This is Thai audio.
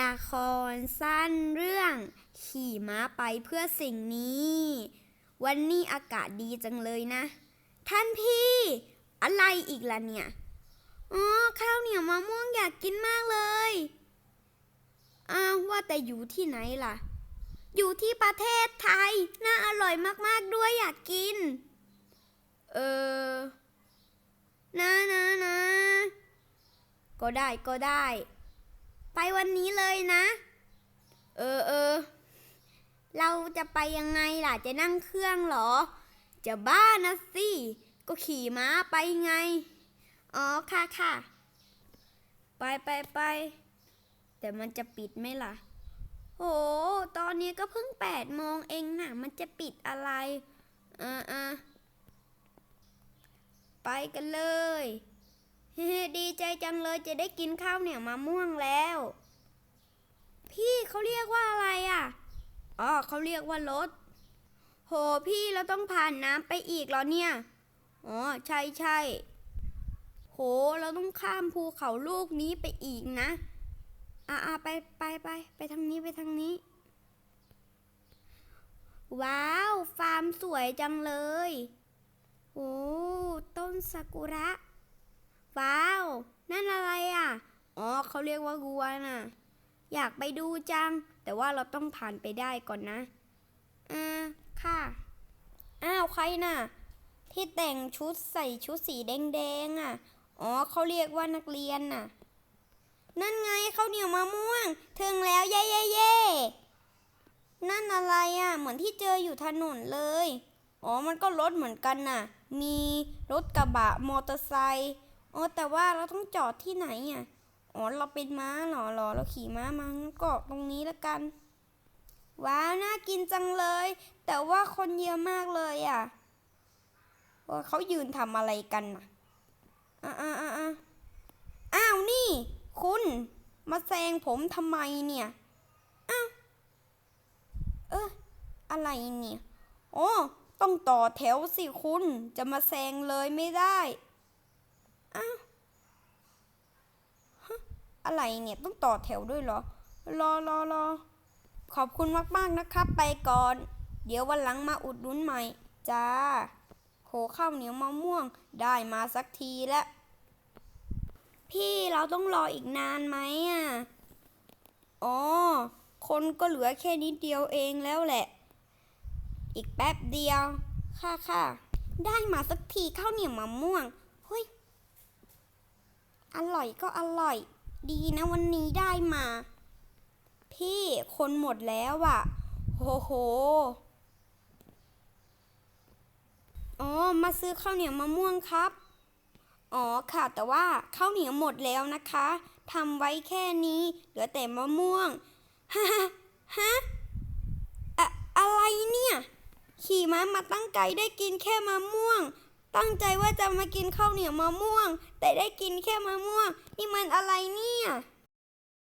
ละครสั้นเรื่อง ขี่ม้าไปเพื่อสิ่งนี้ วันนี้อากาศดีจังเลยนะ ท่านพี่ อะไรอีกล่ะเนี่ยอ๋อข้าวเหนียวมะม่วงอยากกินมากเลยอ้าวว่าแต่อยู่ที่ไหนล่ะ อยู่ที่ประเทศไทย น่าอร่อยมากๆด้วยอยากกิน เออนะนะนะก็ได้ก็ได้ ไปวันนี้เลยนะ เออเออ เราจะไปยังไงล่ะ จะนั่งเครื่องหรอ จะบ้านะสิ ก็ขี่ม้าไปไง อ๋อค่ะค่ะ ไปไปไป แต่มันจะปิดไหมล่ะ โห ตอนนี้ก็เพิ่งแปดโมงเองน่ะ มันจะปิดอะไรอ่าอ่าไปกันเลย ดีใจจังเลยจะได้กินข้าวเหนียวมะม่วงแล้ว พี่เขาเรียกว่าอะไรอะอ๋อเขาเรียกว่ารถ โหพี่เราต้องผ่านน้ำไปอีกเหรอเนี่ย อ๋อใช่ใช่โหเราต้องข้ามภูเขาลูกนี้ไปอีกนะ อ่าอาไปไปไปไปทางนี้ไปทางนี้ ว้าว ฟาร์มสวยจังเลย โอ้ต้นซากุระ ว้าว นั่นอะไรอะ อ๋อเขาเรียกว่ากัวน่ะ อยากไปดูจัง แต่ว่าเราต้องผ่านไปได้ก่อนนะอ่าค่ะ อ้าวใครน่ะ ที่แต่งชุดใส่ชุดสีแดงๆอะ อ๋อเขาเรียกว่านักเรียนน่ะ นั่นไงเขาเหนียวมะม่วง ถึงแล้วเย่เย่เย่นั่นอะไรอะ เหมือนที่เจออยู่ถนนเลย อ๋อ มันก็รถเหมือนกันน่ะ มีรถกระบะ มอเตอร์ไซค์ อ๋อแต่ว่าเราต้องจอดที่ไหนอะอ๋อเราเป็นม้าเหรอเหรอเราขี่ม้ามางั้นก็ตรงนี้แล้วกัน ว้าวน่ากินจังเลย แต่ว่าคนเยอะมากเลยอะโอ้ยเขายืนทำอะไรกันน่ะอ่าอ่าอ้าวนี่ คุณมาแซงผมทำไมเนี่ยอ้าวเอออะไรเนี่ยโอ้ต้องต่อแถวสิคุณจะมาแซงเลยไม่ได้ อ้าวฮะอะไรเนี่ยต้องต่อแถวด้วยเหรอ รอรอรอ ขอบคุณมาก ๆ นะครับ ไปก่อน เดี๋ยววันหลังมาอุดหนุนใหม่ จ้า โหข้าวเหนียวมะม่วงได้มาสักทีแล้ว พี่เราต้องรออีกนานไหมอะ อ๋อ คนก็เหลือแค่นิดเดียวเองแล้วแหละ อีกแป๊บเดียว ค่ะค่ะ ได้มาสักทีข้าวเหนียวมะม่วง อร่อยก็อร่อย ดีนะวันนี้ได้มา พี่คนหมดแล้วอะโหโหอ๋อมาซื้อข้าวเหนียวมะม่วงครับ อ๋อค่ะแต่ว่าข้าวเหนียวหมดแล้วนะคะทำไว้แค่นี้ เหลือแต่มะม่วงฮะฮะอะอะไรเนี่ย ขี่ม้ามาตั้งไกลได้กินแค่มะม่วง ตั้งใจว่าจะมากินข้าวเหนียวมะม่วง แต่ได้กินแค่มะม่วง นี่มันอะไรเนี่ย